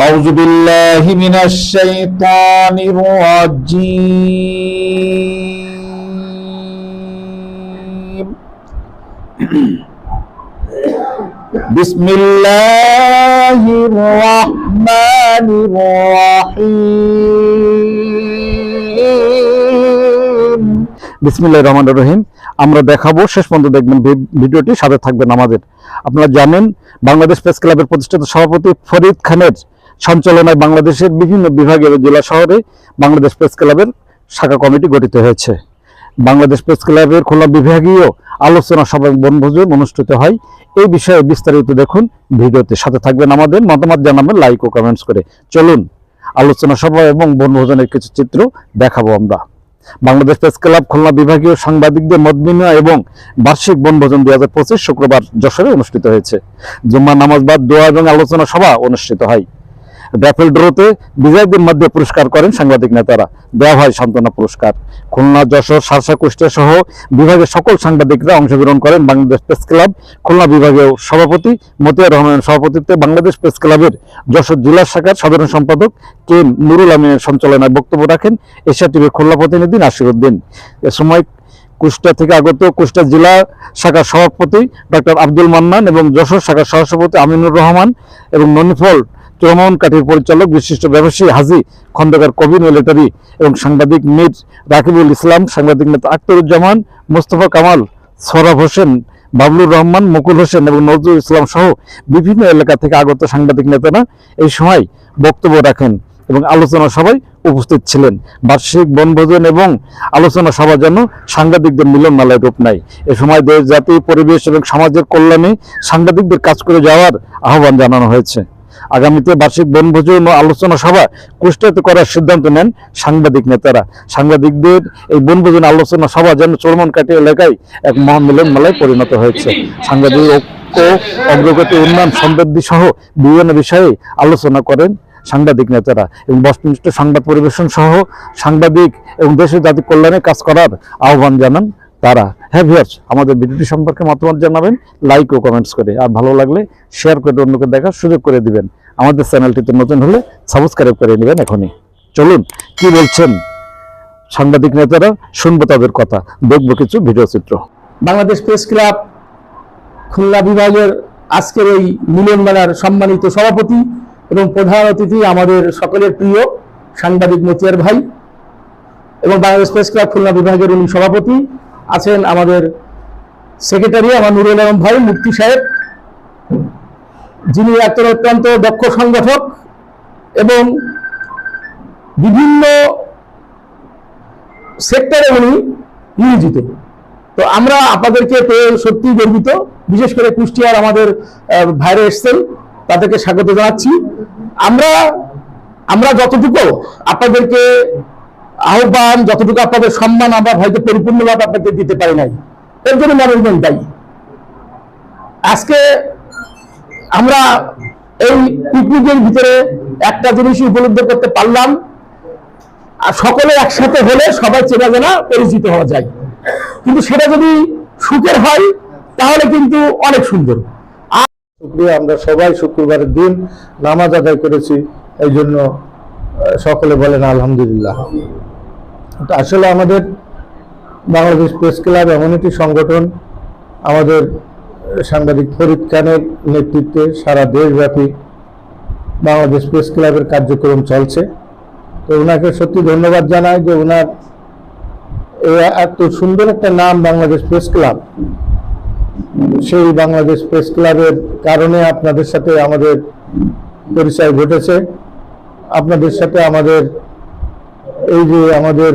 أعوذ بالله من الشيطان الرجيم بسم الله الرحمن الرحيم বিসমিল্লাহ রহমান রহিম আমরা দেখাবো শেষ পর্যন্ত দেখবেন ভি- ভিডিওটি সাথে থাকবেন আমাদের আপনারা জানেন বাংলাদেশ প্রেস ক্লাবের প্রতিষ্ঠাতা সভাপতি ফরিদ খানের সঞ্চালনায় বাংলাদেশের বিভিন্ন বিভাগে ও জেলা শহরে বাংলাদেশ প্রেস ক্লাবের শাখা কমিটি গঠিত হয়েছে। বাংলাদেশ প্রেস ক্লাবের খোলা বিভাগীয় আলোচনা সভা বনভোজন অনুষ্ঠিত হয়। এই বিষয়ে বিস্তারিত দেখুন ভিডিওতে। সাথে থাকবেন আমাদের মতামত জানাবেন লাইক ও কমেন্টস করে। চলুন, আলোচনা সভা এবং বনভোজনের কিছু চিত্র দেখাবো আমরা। বাংলাদেশ প্রেস ক্লাব খুলনা বিভাগীয় সাংবাদিকদের মত বিনিময় এবং বার্ষিক বনভোজন দুই হাজার পঁচিশ শুক্রবার যশোরে অনুষ্ঠিত হয়েছে। জুম্মা নামাজ বাদ দোয়া এবং আলোচনা সভা অনুষ্ঠিত হয়। র্যাফেল ড্রোতে বিজয়ীদের মধ্যে পুরস্কার করেন সাংবাদিক নেতারা। দেওয়া হয় সান্ত্বনা পুরস্কার। খুলনা, যশোর সারসা কুষ্টিয়া সহ বিভাগের সকল সাংবাদিকরা অংশগ্রহণ করেন বাংলাদেশ প্রেস ক্লাব। খুলনা বিভাগীয় সভাপতি মতিয়া রহমানের সভাপতিত্বে বাংলাদেশ প্রেস ক্লাবের যশোর জেলা শাখার সাধারণ সম্পাদক কে নুরুল আমিনের সঞ্চালনায় বক্তব্য রাখেন এশিয়া টিভির খুলনা প্রতিনিধি নাসিরুদ্দিন এ সময় কুষ্টা থেকে আগত কুষ্টা জেলা শাখার সভাপতি ডক্টর আব্দুল মান্নান এবং যশোর শাখার সহসভাপতি আমিনুর রহমান এবং ননিফল চৌমন কাঠির পরিচালক, বিশিষ্ট ব্যবসায়ী হাজি খন্দকার কবি মিলিটারি এবং সাংবাদিক মীর রাকিবুল ইসলাম, সাংবাদিক নেতা আখতারুজ্জামান মোস্তফা কামাল, সৌরভ হোসেন, বাবলুর রহমান, মুকুল হোসেন এবং নজরুল ইসলাম সহ বিভিন্ন এলাকা থেকে আগত সাংবাদিক নেতারা এই সময় বক্তব্য রাখেন এবং আলোচনা সভায় উপস্থিত ছিলেন। বার্ষিক বনভোজন এবং আলোচনা সভা যেন সাংবাদিকদের মিলন মেলায় রূপ নেয়। এ সময় দেশ, জাতি, পরিবেশ এবং সমাজের কল্যাণে সাংবাদিকদের কাজ করে যাওয়ার আহ্বান জানানো হয়েছে। আগামীতে বার্ষিক বনভোজন ও আলোচনা সভা কুষ্টিয়াতে করার সিদ্ধান্ত নেন সাংবাদিক নেতারা। সাংবাদিকদের এই বনভোজন আলোচনা সভা যেন চৌমনকাটি এলাকায় এক মহামিলন মেলায় পরিণত হয়েছে। সাংবাদিক ঐক্য অগ্রগতি উন্নয়ন সমৃদ্ধি সহ বিভিন্ন বিষয়ে আলোচনা করেন সাংবাদিক নেতারা এবং বস্তুনিষ্ঠ সংবাদ পরিবেশন সহ সাংবাদিক এবং দেশের জাতি কল্যাণে কাজ করার আহ্বান জানান তারা। হ্যাঁ ভিউয়ার্স আমাদের ভিডিওটি সম্পর্কে মতামত জানাবেন লাইক ও কমেন্টস করে। আর ভালো লাগলে শেয়ার করে অন্যকে দেখার সুযোগ করে দিবেন। আমাদের চ্যানেলটিতে নতুন হলে সাবস্ক্রাইব করে নেবেন এখনই। চলুন, কি বলছেন সাংবাদিক নেতারা? শুনব তাদের কথা। দেখব কিছু ভিডিও চিত্র। বাংলাদেশ প্রেস ক্লাব খুলনা বিভাগের আজকের এই মিলন মেলার সম্মানিত সভাপতি এবং প্রধান অতিথি আমাদের সকলের প্রিয় সাংবাদিক মতিয়ার ভাই এবং বাংলাদেশ প্রেস ক্লাব খুলনা বিভাগের উনি সভাপতি আছেন আমাদের সেক্রেটারি আমার নুরুল আলম ভাই মুক্তি সাহেব, যিনি একটা অত্যন্ত দক্ষ সংগঠক এবং বিভিন্ন সেক্টরে উনি নিয়োজিত। তো আমরা আপনাদেরকে পেয়ে সত্যি গর্বিত। বিশেষ করে কুষ্টিয়ার আমাদের ভাইরা এসছেন, তাদেরকে স্বাগত জানাচ্ছি। আমরা আমরা যতটুকু, আপনাদেরকে আহ্বান, যতটুকু আপনাদের সম্মান, আমরা হয়তো পরিপূর্ণভাবে আপনাদের দিতে পারি নাই। এর জন্য ম্যানেজমেন্ট দায়ী। আজকে আমরা এই পিকনিকের ভিতরে একটা জিনিস উপলব্ধ করতে পারলাম। আর সকলে একসাথে হলে সবাই চেনা জানা পরিচিত হওয়া যায়। কিন্তু সেটা যদি সুখের হয়, তাহলে কিন্তু অনেক সুন্দর। শুক্রিয়া, আমরা সবাই শুক্রবারের দিন নামাজ আদায় করেছি। এই জন্য সকলে বলেন আলহামদুলিল্লাহ। আসলে আমাদের বাংলাদেশ প্রেস ক্লাব এমন একটি সংগঠন, আমাদের সাংবাদিক ফরিদ খানের নেতৃত্বে সারা দেশব্যাপী বাংলাদেশ প্রেস ক্লাবের কার্যক্রম চলছে। তো ওনাকে সত্যি ধন্যবাদ জানাই যে ওনার এত সুন্দর একটা নাম বাংলাদেশ প্রেস ক্লাব। সেই বাংলাদেশ প্রেস ক্লাবের কারণে আপনাদের সাথে আমাদের পরিচয় ঘটেছে। আপনাদের সাথে আমাদের এই যে আমাদের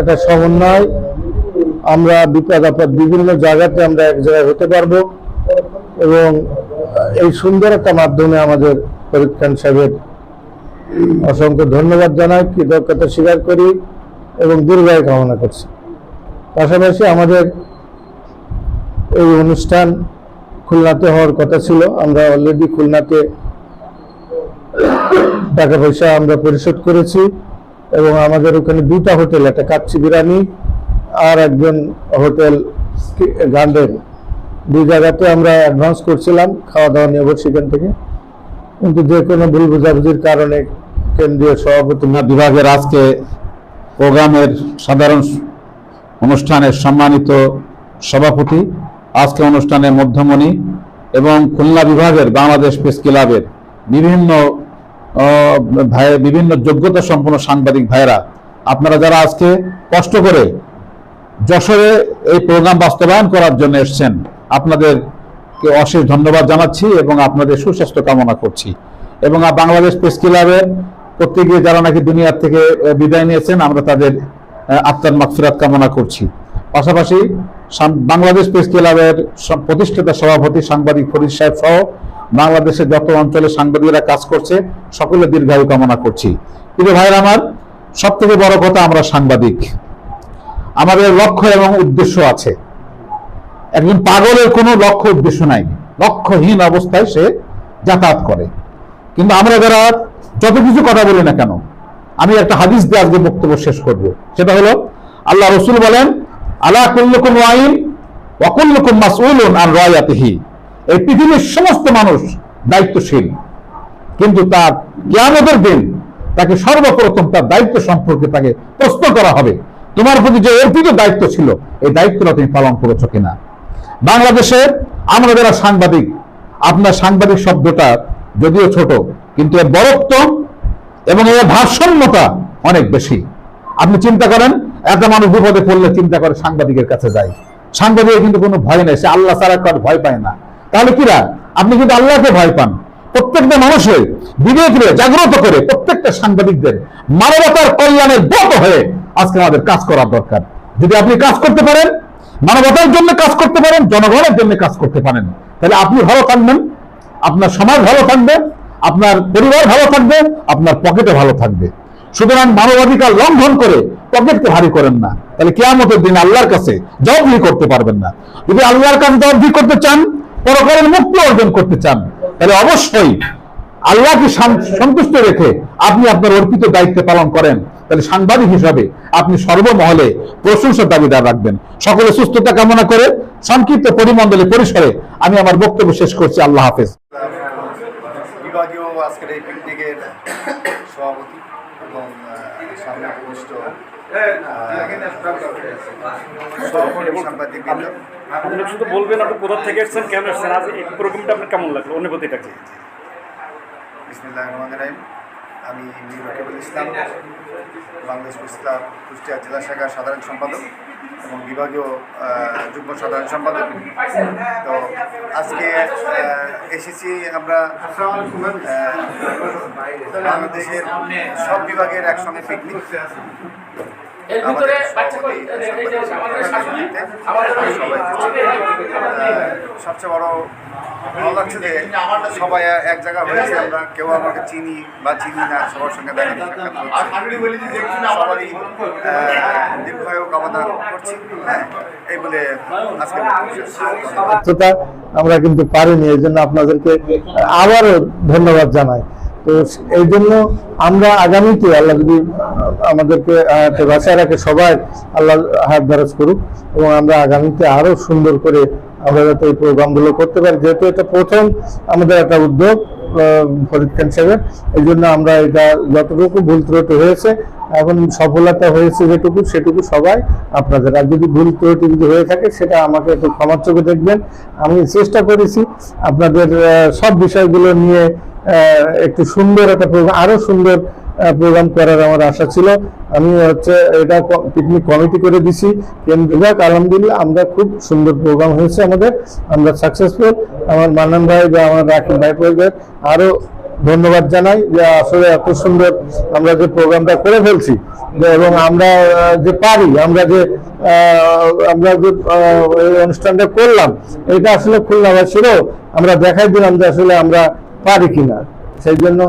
একটা সমন্বয়, আমরা বিপদ আপদ বিভিন্ন জায়গাতে আমরা এক জায়গায় হতে পারব এবং এই সুন্দর একটা মাধ্যমে আমাদের ফরিদ সাহেবের অসংখ্য ধন্যবাদ জানাই, কৃতজ্ঞতা স্বীকার করি এবং দীর্ঘায় কামনা করছি। পাশাপাশি আমাদের এই অনুষ্ঠান খুলনাতে হওয়ার কথা ছিল, আমরা অলরেডি খুলনাতে টাকা পয়সা আমরা পরিশোধ করেছি। এবং আমাদের ওখানে দুটা হোটেল, একটা কাচ্চি বিরিয়ানি আর একজন হোটেল গার্ডেন দুই জায়গাতে আমরা অ্যাডভান্স করছিলাম খাওয়া দাওয়া নেব সেখান থেকে। কিন্তু যে কোনো ভুল বোঝাবুঝির কারণে কেন্দ্রীয় সভাপতি বিভাগের আজকে প্রোগ্রামের সাধারণ অনুষ্ঠানের সম্মানিত সভাপতি, আজকে অনুষ্ঠানে মধ্যমণি এবং খুলনা বিভাগের বাংলাদেশ প্রেস ক্লাবের বিভিন্ন ভাই বিভিন্ন যোগ্যতা সম্পন্ন সাংবাদিক ভাইরা আপনারা যারা আজকে কষ্ট করে যশোরে এই প্রোগ্রাম বাস্তবায়ন করার জন্য এসেছেন, আপনাদেরকে অশেষ ধন্যবাদ জানাচ্ছি এবং আপনাদের সুস্বাস্থ্য কামনা করছি। এবং বাংলাদেশ প্রেস ক্লাবের প্রত্যেকে যারা নাকি দুনিয়ার থেকে বিদায় নিয়েছেন, আমরা তাদের আত্মার মাগফিরাত কামনা করছি। পাশাপাশি বাংলাদেশ প্রেস ক্লাবের প্রতিষ্ঠাতা সভাপতি সাংবাদিক ফরিদ সাহেব সহ বাংলাদেশের যত অঞ্চলে সাংবাদিকরা কাজ করছে সকলে দীর্ঘায়ু কামনা করছি। কিন্তু ভাইরা আমার সব থেকে বড় কথা আমরা সাংবাদিক। আমাদের লক্ষ্য এবং উদ্দেশ্য আছে। একজন পাগলের কোনো লক্ষ্য উদ্দেশ্য নাই। লক্ষ্যহীন অবস্থায় সে যাতায়াত করে। কিন্তু আমরা যারা যত কিছু কথা বলি না কেন, আমি একটা হাদিস দিয়ে আজকে বক্তব্য শেষ করব। সেটা হলো, আল্লাহ রসুল বলেন, আলা কুল্লুকুম ওয়াইন ওয়াকুল্লুকুম মাসউলুন আর রায়াতিহি এই পৃথিবীর সমস্ত মানুষ দায়িত্বশীল। কিন্তু তার কিয়ামতের দিন তাকে সর্বপ্রথম তার দায়িত্ব সম্পর্কে তাকে প্রশ্ন করা হবে, তোমার প্রতি যে অর্পিত দায়িত্ব ছিল, এই দায়িত্বটা তুমি পালন করেছ কিনা? বাংলাদেশের আমরা যারা সাংবাদিক, আপনার সাংবাদিক শব্দটা যদিও ছোট, কিন্তু এর বরত্ব এবং এর ভারসাম্যতা অনেক বেশি। আপনি চিন্তা করেন, একটা মানুষ বিপদে পড়লে চিন্তা করে সাংবাদিকের কাছে যায়। সাংবাদিকের কিন্তু কোনো ভয় নেই, সে আল্লাহ কার ভয় পায় না। তাহলে কিরা আপনি কিন্তু আল্লাহকে ভয় পান। প্রত্যেকটা মানুষের বিবেক রে জাগ্রত করে প্রত্যেকটা সাংবাদিকদের মানবতার কল্যাণের ব্রত হয়ে আজকে আমাদের কাজ করার দরকার। যদি আপনি কাজ করতে পারেন, মানবতার জন্য কাজ করতে পারেন, জনগণের জন্য কাজ করতে পারেন, তাহলে আপনি ভালো থাকবেন, আপনার সমাজ ভালো থাকবে, আপনার পরিবার ভালো থাকবে, আপনার পকেটে ভালো থাকবে। সুতরাং মানবাধিকার লঙ্ঘন করে পকেটকে ভারী করেন না। তাহলে কেয়ামতের দিন আল্লাহর কাছে জবাবদি করতে পারবেন না। যদি আল্লাহর কাছে জবাবদি করতে চান পরকালের মুক্তি অর্জন করতে চান, তাহলে অবশ্যই আল্লাহকে সন্তুষ্ট রেখে আপনি আপনার অর্পিত দায়িত্ব পালন করেন। তাহলে সাংবাদিক হিসাবে আপনি সর্বমহলে প্রশংসার দাবিদার রাখবেন। সকলে সুস্থতা কামনা করে সংক্ষিপ্ত পরিমণ্ডলে পরিসরে আমি আমার বক্তব্য শেষ করছি। আল্লাহ হাফেজ। বিভাগীয় আজকের এই পিকনিকের সভাপতি এবং সামনে আপনি শুধু বলবেন আপনি কোথা থেকে এসেছেন, কেন এসেছেন আজ এই প্রোগ্রামটা আপনার কেমন লাগল, অনুভূতিটা কি? বিসমিল্লাহ রহমান রাহিম। আমি মীর রকিবুল ইসলাম, বাংলাদেশ প্রেস কুষ্টিয়া জেলা শাখার সাধারণ সম্পাদক এবং বিভাগীয় যুগ্ম সাধারণ সম্পাদক। তো আজকে এসেছি আমরা বাংলাদেশের সব বিভাগের একসঙ্গে পিকনিক সবচেয়ে বড় ভালো লাগছে যে সবাই এক জায়গা হয়েছে আমরা কেউ আমাকে চিনি বা চিনি না সবার সঙ্গে দেখা সাক্ষাৎ সবারই দীর্ঘায়ু কামনা করছি হ্যাঁ এই বলে আজকে আমরা কিন্তু পারিনি এই জন্য আপনাদেরকে আবারও ধন্যবাদ জানাই। তো এই জন্য আমরা আগামীতে আল্লাহ যদি আমাদেরকে বাঁচায় রাখে সবাই। আল্লাহ হাত দ্বারাজ করুক এবং আমরা আগামীতে আরও সুন্দর করে আমরা যাতে এই প্রোগ্রামগুলো করতে পারি। যেহেতু এটা প্রথম আমাদের একটা উদ্যোগ ফরিদ খান সাহেবের। এই জন্য আমরা এটা যতটুকু ভুল ত্রুটি হয়েছে, এখন সফলতা হয়েছে যেটুকু, সেটুকু সবাই আপনাদের। আর যদি ভুল ত্রুটি যদি হয়ে থাকে, সেটা আমাকে একটু ক্ষমার চোখে দেখবেন। আমি চেষ্টা করেছি আপনাদের সব বিষয়গুলো নিয়ে একটু সুন্দর একটা প্রোগ্রাম, আরও সুন্দর প্রোগ্রাম করার আমার আশা ছিল। আমি হচ্ছে এটা পিকনিক কমিটি করে দিছি। বিভাগ আলহামদুলিল্লাহ, আমরা খুব সুন্দর প্রোগ্রাম হয়েছে আমাদের। আমরা সাকসেসফুল আমার মান্নান ভাই বা আমার রাকিব ভাই পরিবার, আরও ধন্যবাদ জানাই যে আসলে এত সুন্দর আমরা যে প্রোগ্রামটা করে ফেলছি। এবং আমরা যে পারি, আমরা যে আমরা যে অনুষ্ঠানটা করলাম, এটা আসলে খুলনাবাসীরও আমরা দেখাই দিলাম যে আসলে আমরা পারি কিনা। সেই জন্য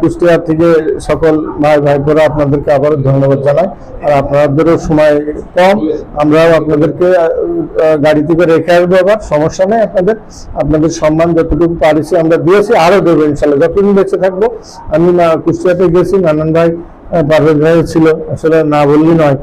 কুষ্টিয়া থেকে সকল ভাই ভাই ভাইপোরা আপনাদেরকে আবারও ধন্যবাদ জানাই। আর আপনাদেরও সময় কম, আমরাও আপনাদেরকে গাড়িতে করে রেখে আসব আবার, সমস্যা নেই আপনাদের। আপনাদের সম্মান যতটুকু পারিছি আমরা দিয়েছি, আরও দেবো ইনশাল্লাহ। যতদিন বেঁচে থাকব, আমি কুষ্টিয়াতে গেছি, নানান ভাই পারভেজ ভাই ছিল। আসলে না বললি নয়।